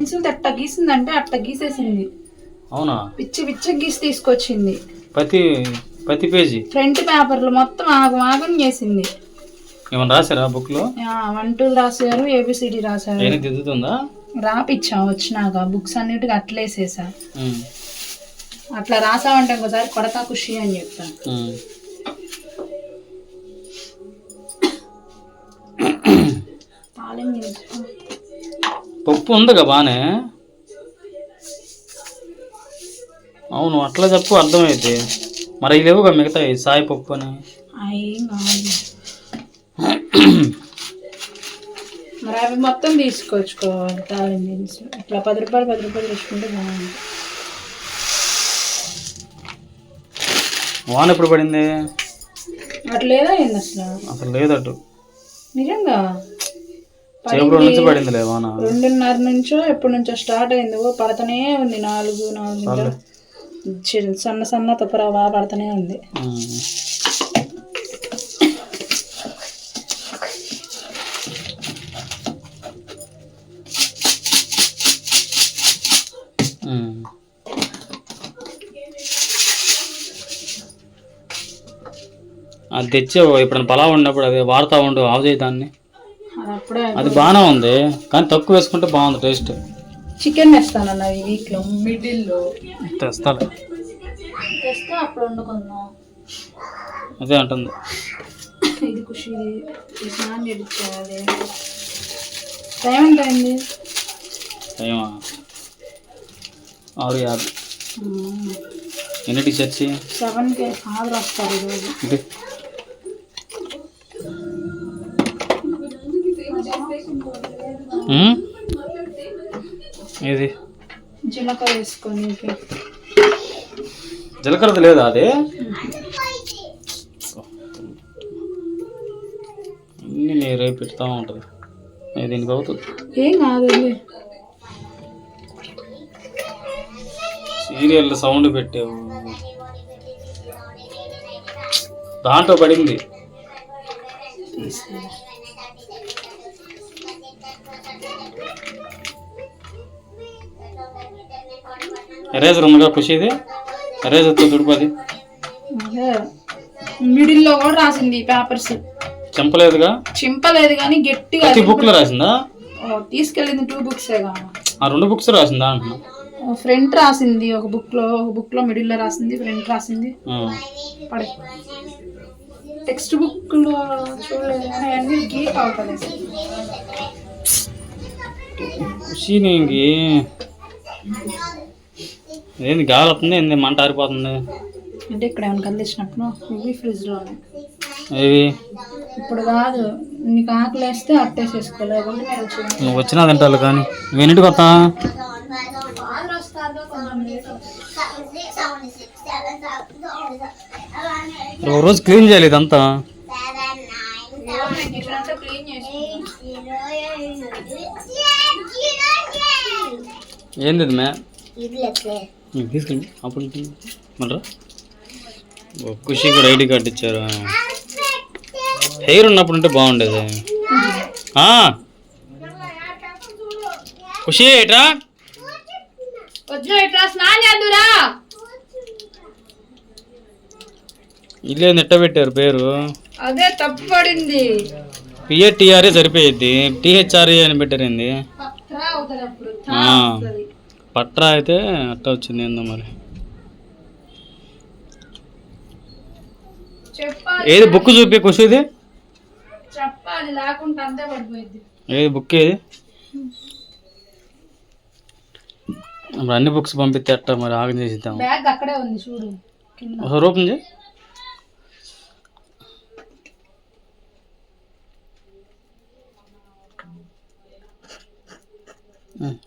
Pencil అట్ట గీసిందంటే అట్ట గీసేసింది. అవునా? పిచ్చి పిచ్చి గీసి తీసుకొచ్చింది. ప్రతి ప్రతి పేజీ? ఫ్రంట్ పేపర్లు మొత్తం ఆగం ఆగం చేసింది. ఏమన్నా రాశారా బుక్లో? వన్ టూ రాశారు ఏబిసిడి రాశారు. ఏమైనా దిద్దుతుందా? రాపిచ్చాం వచ్చినాక బుక్స్ అన్నిటికీ అట్లేసేసా అట్లా రాసావంటే ఇంకోసారి కొడతా ఖుషి అని చెప్తాను ఉమ్. తాళం పప్పు ఉందిగా బానే. అవును అట్లా చెప్పు అర్థమైతే. మరి ఇవి లేవుగా మిగతా సాయి పప్పు అని. మరి అవి మొత్తం తీసుకొచ్చుకోవాలి ఇట్లా పది రూపాయలు పది రూపాయలు తీసుకుంటే బాగుంది వాన ఎప్పుడు పడింది? అట్లా లేదా ఏంది అసలు? అసలు లేదట్టు నిజంగా? నుంచి రెండున్నర నుంచో ఎప్పటి నుంచో స్టార్ట్ అయింది. ఓ పడతనే ఉంది. నాలుగు నాలుగు సన్న సన్న తుప్పరా బాగా పడతనే ఉంది. అది తెచ్చావు ఇప్పుడు పలావ్ ఉన్నప్పుడు అది వాడుతూ ఉండు ఆఫ్ చేయి దాన్ని. అది బాగానే ఉంది కానీ తక్కువ వేసుకుంటే బాగుంది టేస్ట్. చికెన్ వేస్తానన్న ఈ వీక్లో మిడిల్లో తెస్తాలే. తెస్తే అప్పుడు వండుకుందాం. అదే అంటుంది. ఇది ఖుషి స్నానం చేయించాలి టైం ఎంత అయింది? టైమా? ఆరు యాభై. ఎన్నిటికి చర్చి సెవెన్కి ఆర్డర్ వస్తారు ఈరోజు. ఇది ఉమ్? ఇది జీలకర్ర వేసుకొని జీలకర్రది లేదా అది? అన్నీ నేను రేపు పెడతా ఉంటుంది. దీనికి అవుతుంది ఏం కాదు. సీరియల్ సౌండ్ పెట్టావు. దాంట్లో పడింది. ఎరేజర్ ఉందిగా ఖుషిది ఎరేజర్తో తుడిపది అదే మిడిల్లో కూడా రాసింది పేపర్స్. చెంపలేదుగా? చింపలేదు కానీ గట్టిగా ప్రతి బుక్లో రాసిందా? ఓ, తీసుకెళ్ళింది టూ బుక్సేగా ఆ రెండు బుక్స్ రాసిందా అంటున్నా? ఫ్రంట్ రాసింది ఒక బుక్లో ఒక బుక్లో మిడిల్లో రాసింది ఫ్రంట్ రాసింది. పడే. టెక్స్ట్ బుక్లో చూడలేదు కానీ అన్ని గీక్ ఖుషి ఏంది గాలి వస్తుంది ఏంది మంట ఆరిపోతుంది? అంటే ఇక్కడ ఏమైనా కదిలించినప్పుడు ఇవి ఫ్రిడ్జ్లోనే ఏవి? ఇప్పుడు కాదు నీకు ఆకలి వేస్తే అట్టేసేసుకో లేకుంటే నేను వచ్చి నువ్వు వచ్చినా తింటాను కానీ. నువ్వు ఎన్నింటికి వస్తా? ఒక రోజు క్లీన్ చేయాలి ఇదంతా. ఏంది ఇది మే? తీసుకెళ్ళి అప్పుడు మళ్ళీ? ఖుషి కూడా ఐడి కార్డు ఇచ్చారు? హెయిర్ ఉన్నప్పుడు ఉంటే బాగుండేది. ఖుషి ఏట్రా ఇల్లే నెట్ట పెట్టారు పేరు? అదే తప్పు పడింది పిఏటిఆర్ఏ సరిపోయిద్ది టిహెచ్ఆర్ఏ అని పెట్టారండి పట్రా అయితే అట్ట వచ్చింది ఏందో మరి. ఏది బుక్ చూపి ఖుషిది చెప్పాలి లేకుంటే అంతే పడిపోయింది ఏది బుక్ ఏది? మరి అన్ని బుక్స్ పంపిస్తే అట్ట మరి ఆగం చేసిద్దాం. బ్యాగ్ అక్కడే ఉంది చూడు కింద. ఒకసారి ఓపెన్ చేయి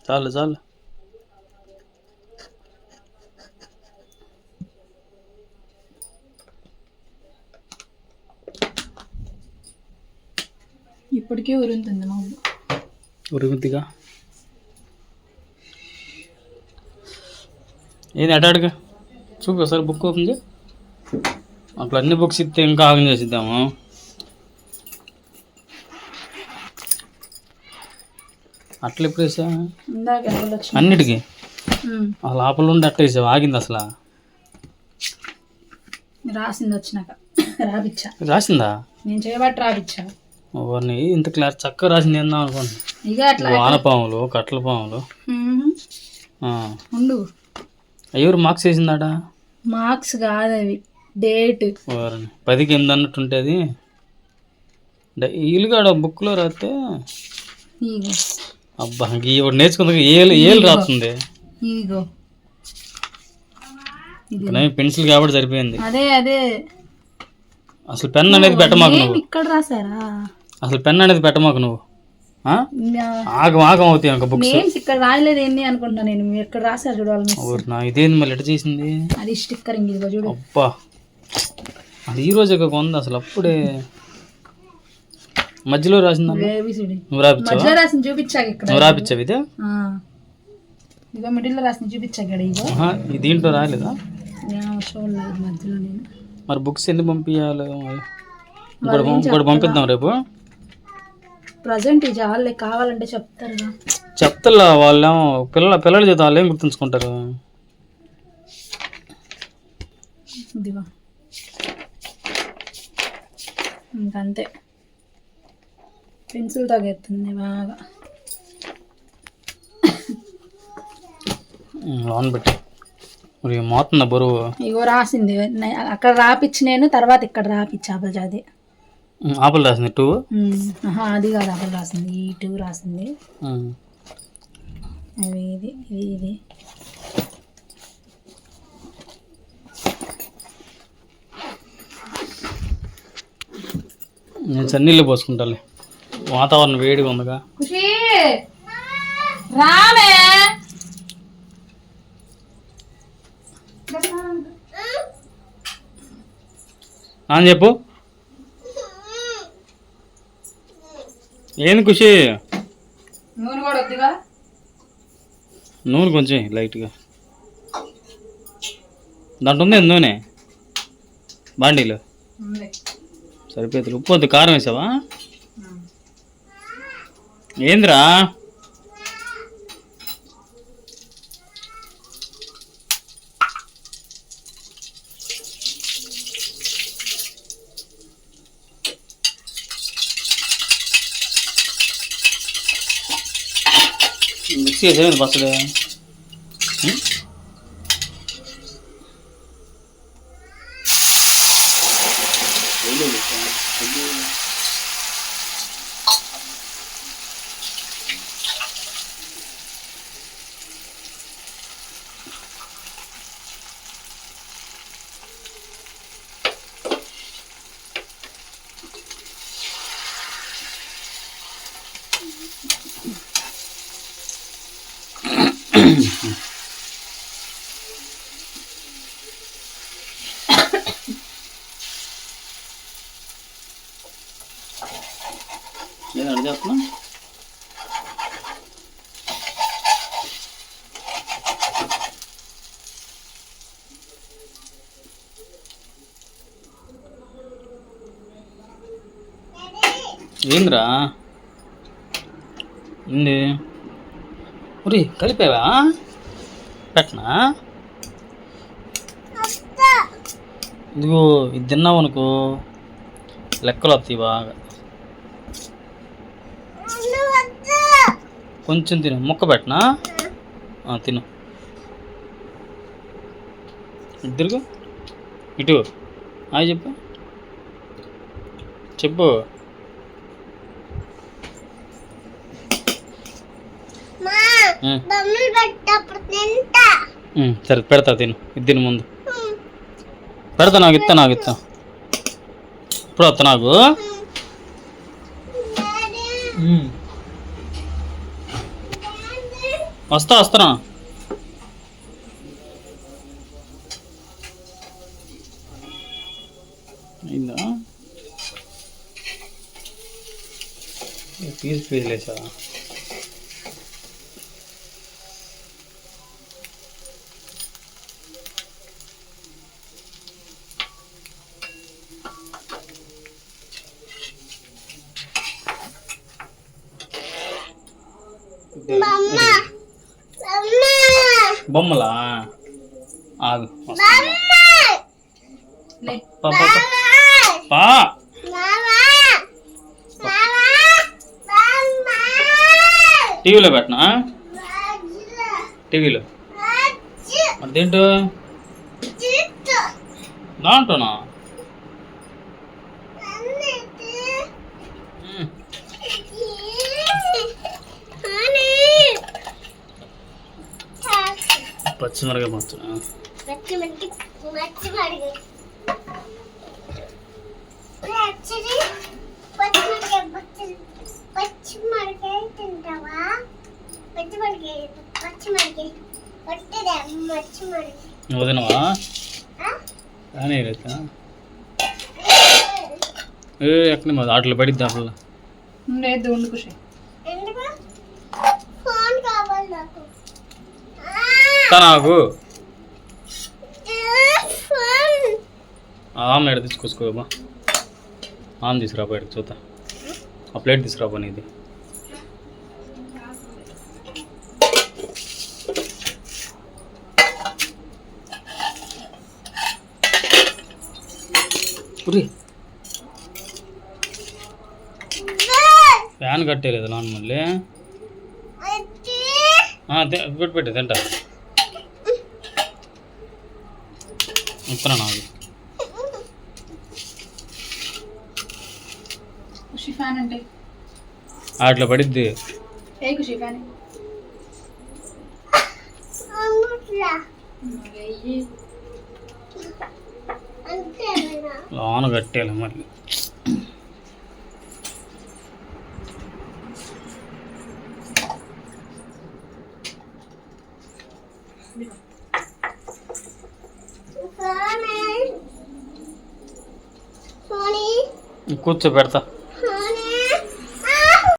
చాలు చాలు. ఇప్పటికే ఉరుంతుంది మా. ఉరుగుద్దిగా ఏది అటాడుగా చూపి ఒకసారి బుక్ ఓపెన్ చేయి. అట్లా అన్ని బుక్స్ ఇస్తే ఇంకా ఆగం చేసిద్దాము? అట్లా ఎప్పుడు వేసా ఇందాక ఎవరు వచ్చి అన్నిటికీ. అసలు ఆపలు ఉండి అట్ట వేసావు? ఆగింది అసలు? రాసింది వచ్చినాక. రాపిచ్చా. రాసిందా? నేను చేయబట్టి రాపిచ్చా. వారిని ఇంత క్లాస్ చక్కగా రాసింది ఏందా అనుకోండి వానపాములు కట్ల పాములు. ఉండు. ఎవరు మార్క్స్ వేసిందాడా మార్క్స్ కాదు అవి. డేట్. వారిని. పదికి ఎనిమిది అన్నట్టు ఉంటుంది. ఈలుగాడ బుక్లో రాస్తే? అబ్బా ఒకటి నేర్చుకుంది ఏలు ఏలు రాస్తుంది? పెన్సిల్ కాబట్టి సరిపోయింది. అదే అదే. అసలు పెన్ అనేది పెట్టమాకు ఇక్కడ రాసారా అసలు పెన్ అనేది పెట్టమాకు నువ్వు? ఆగం ఆగం అవుతాయి ఇంకా బుక్స్ నేమ్స్ ఇక్కడ రాయలేదు అనుకుంటున్నా నేను. ఎక్కడ రాశారు చూడాలి. ఓరి నా ఇదేంది మళ్ళీ ఎట చేసింది? అది స్టిక్కరింగ్ ఇదిగో చూడు. అబ్బా. అది ఈ రోజే కొంది అసలు అప్పుడే. మధ్యలో రాసిందా నువ్వు రాపిచ్చావా? మధ్యలో రాసింది చూపించాక ఇక్కడ. నువ్వు రాపిచ్చావు ఇదే? రాసింది చూపించాక ఈ దీంట్లో రాలేదా మధ్యలో నేను. మరి బుక్స్ ఎన్ని పంపించాలి ఇంకోటి పంపిద్దాం రేపు. ప్రజెంట్ ఇది చాలే కావాలంటే చెప్తారుగా చెప్తలా వాళ్ళేమో పిల్లల పిల్లల చేత వాళ్ళు ఏం గుర్తుంచుకుంటారు? ఇదిగో. ఇంకంతే. పెన్సిల్ తగ్గెత్తుంది బాగా. లోన్ పెట్టి. మరి మోతుందా బరువు? ఇగో రాసింది. అక్కడ రాపిచ్చి నేను తర్వాత ఇక్కడ రాపిచ్చా అది ఆపలు రాసింది టూ? అది కాదు అక్కడ రాసింది. ఈ టూ రాసింది. అవి ఇది ఇది ఇది. నేను చన్నీళ్ళు పోసుకుంటాలే. వాతావరణం వేడిగా ఉందిగా. రామే! అని చెప్పు. ఏంది ఖుషి? నూనె కూడా వద్దుగా నూనె కొంచెం లైట్గా దాంట్లో ఉంది నూనె? బాండీలు. ఉంది. సరిపోతుంది ఉప్పు వద్దు కారం వేసావా? ఏందిరా? మిక్సీ వేసేది బస్సులే నేను అడిగి చెప్తున్నా ఏంద్రా? ఉంది ఉరి కలిపావా? పెట్టనా? ఇదిగో ఇది తిన్నావు అనుకో లెక్కలు వస్తాయి బాగా. కొంచెం తిను. ముక్క పెట్టనా? తిను. ఇద్దరుగా ఇటు. హాయ్ చెప్పు. చెప్పు. సరే పెడతా తిను. ఇది తిను ముందు. పెడతా నాకు ఇస్తా నాకు ఇస్తా. ఇప్పుడు వస్తా నాకు. వస్తా వస్తానా అయిందా? పీస్ పీస్ లేసా బొమ్మలా? ఆగు. పా, టీవీలో పెట్టనా? టీవీలో. మరి దేంటో దాంట్లోనా? పచ్చడి పచ్చిమిరకాయ తింటావా? పచ్చిమిరకాయ పచ్చిమిరకాయ పట్టిదే పచ్చిమిరకాయ నువ్వు తినవా కానీ రైతా ఏ? ఎక్కడ ఆటలు పడిద్ది లేదు ఉండు ఖుషి ఎందుకు ఫోన్ కావాలి నాకు నాకు ఫోన్ ఆమ్లెట్ తీసుకొచ్చుకోబా ఆమ్ తీసుకురా బయటకు చూద్దా. ఆ ప్లేట్ తీసుకురా పని ఇది ఉరి. ఫ్యాన్ కట్టేలేదు నాన్న మళ్ళీ. ఆ, తి- పెట్టు పెట్టు తింటా. ఇస్తున్నా నాకు ఖుషి ఫ్యాన్ అంటే? అట్లా పడిద్ది. ఏ ఖుషి ఫ్యాన్? వెయ్యి. అంతే లోన కట్టేయాలి మళ్ళీ కూర్చోబెడతా.